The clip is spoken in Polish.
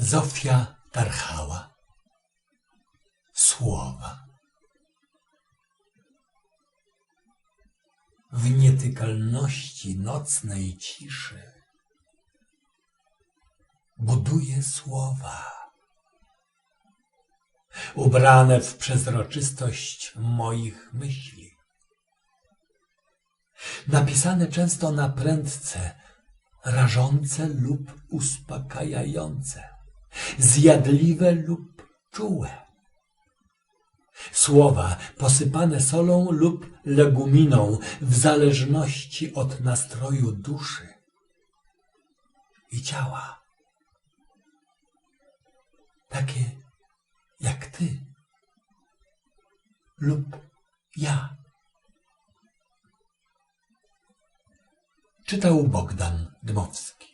Zofia Tarchała. Słowa. W nietykalności nocnej ciszy buduje słowa. Ubrane w przezroczystość moich myśli. Napisane często na prędce, rażące lub uspokajające, zjadliwe lub czułe. Słowa posypane solą lub leguminą w zależności od nastroju duszy i ciała. Takie jak ty lub ja. Czytał Bogdan Dmowski.